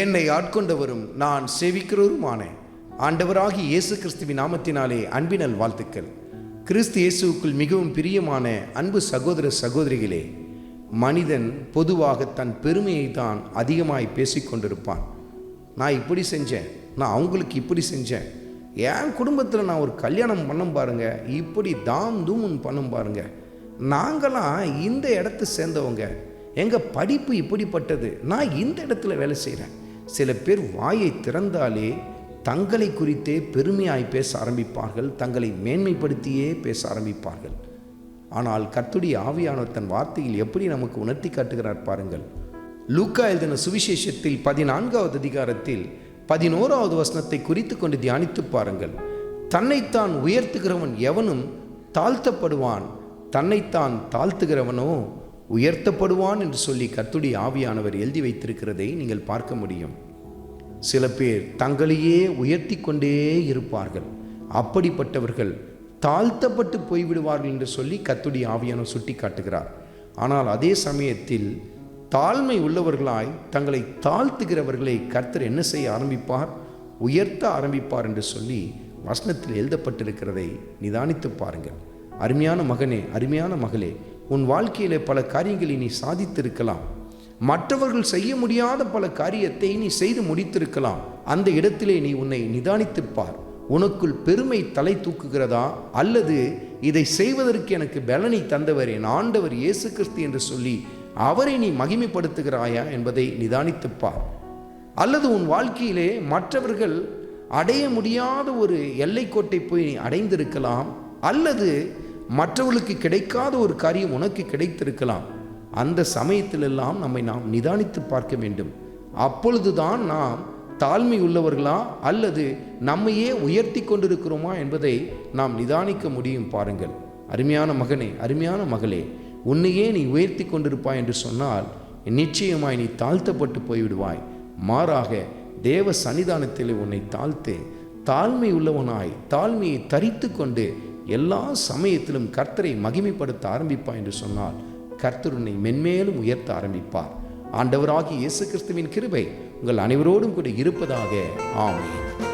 என்னை ஆட்கொண்டவரும் நான் சேவிக்கிறவருமான ஆண்டவராகி இயேசு கிறிஸ்துவின் நாமத்தினாலே அன்பினல் வாழ்த்துக்கள் கிறிஸ்து இயேசுவுக்குள் மிகவும் பிரியமான அன்பு சகோதர சகோதரிகளே மனிதன் பொதுவாக தன் பெருமையை தான் அதிகமாய் பேசிக்கொண்டிருப்பான். நான் இப்படி செஞ்சேன் நான் அவங்களுக்கு இப்படி செஞ்சேன். என் குடும்பத்தில் நான் ஒரு கல்யாணம் பண்ணும் பாருங்க இப்படி தாம் தூமுன் பண்ணும் பாருங்க. நாங்களாம் இந்த இடத்த சேர்ந்தவங்க. எங்கள் படிப்பு இப்படிப்பட்டது. நான் இந்த இடத்துல வேலை செய்கிறேன் சில பேர் வாயை திறந்தாலே தங்களை குறித்தே பெருமையாய் பேச ஆரம்பிப்பார்கள் தங்களை மேன்மைப்படுத்தியே பேச ஆரம்பிப்பார்கள். ஆனால் கர்த்துடைய ஆவியானவர் தன் வார்த்தையில் எப்படி நமக்கு உணர்த்தி காட்டுகிறார் பாருங்கள். லூக்கா எழுதின சுவிசேஷத்தில் பதினான்காவது அதிகாரத்தில் பதினோராவது வசனத்தை குறித்து கொண்டு தியானித்து பாருங்கள். தன்னைத்தான் உயர்த்துகிறவன் எவனும் தாழ்த்தப்படுவான் தன்னைத்தான் தாழ்த்துகிறவனோ உயர்த்தப்படுவான் என்று சொல்லி கர்த்துடைய ஆவியானவர் எழுதி வைத்திருக்கிறதை நீங்கள் பார்க்க முடியும். சில பேர் தங்களையே உயர்த்தி கொண்டே இருப்பார்கள். அப்படிப்பட்டவர்கள் தாழ்த்தப்பட்டு போய்விடுவார்கள் என்று சொல்லி கத்துடைய ஆவியானவர் சுட்டி காட்டுகிறார் ஆனால் அதே சமயத்தில் தாழ்மை உள்ளவர்களாய் தங்களை தாழ்த்துகிறவர்களை கர்த்தர் என்ன செய்ய ஆரம்பிப்பார்? உயர்த்த ஆரம்பிப்பார் என்று சொல்லி வசனத்தில் எழுதப்பட்டிருக்கிறதை நிதானித்து பாருங்கள். அருமையான மகனே அருமையான மகளே உன் வாழ்க்கையில் பல காரியங்களை நீ சாதித்திருக்கலாம். மற்றவர்கள் செய்ய முடியாத பல காரியத்தை நீ செய்து முடித்திருக்கலாம். அந்த இடத்திலே நீ உன்னை நிதானித்துப் பார் உனக்குள் பெருமை தலை தூக்குகிறதா? அல்லது இதை செய்வதற்கு எனக்கு பலனை தந்தவர் என் ஆண்டவர் இயேசு கிறிஸ்து என்று சொல்லி அவரை நீ மகிமைப்படுத்துகிறாயா என்பதை நிதானித்துப் பார் அல்லது உன் வாழ்க்கையிலே மற்றவர்கள் அடைய முடியாத ஒரு எல்லைக்கோட்டை போய் நீ அடைந்திருக்கலாம். அல்லது மற்றவர்களுக்கு கிடைக்காத ஒரு காரியம் உனக்கு கிடைத்திருக்கலாம். அந்த சமயத்திலெல்லாம் நம்மை நாம் நிதானித்து பார்க்க வேண்டும். அப்பொழுதுதான் நாம் தாழ்மை உள்ளவர்களா அல்லது நம்மையே உயர்த்தி கொண்டிருக்கிறோமா என்பதை நாம் நிதானிக்க முடியும் பாருங்கள். அருமையான மகனே அருமையான மகளே உன்னையே நீ உயர்த்தி கொண்டிருப்பாய் என்று சொன்னால் நிச்சயமாய் நீ தாழ்த்தப்பட்டு போய்விடுவாய். மாறாக தேவ சன்னிதானத்தில் உன்னை தாழ்த்து தாழ்மை உள்ளவனாய் தாழ்மையை தரித்து கொண்டு எல்லா சமயத்திலும் கர்த்தரை மகிமைப்படுத்த ஆரம்பிப்பாய் என்று சொன்னால் கர்த்தர் உன்னை மென்மேலும் உயர்த்த ஆரம்பிப்பார். ஆண்டவராகி இயேசு கிறிஸ்துவின் கிருபை உங்கள் அனைவரோடும் கூட இருப்பதாக. ஆமென்.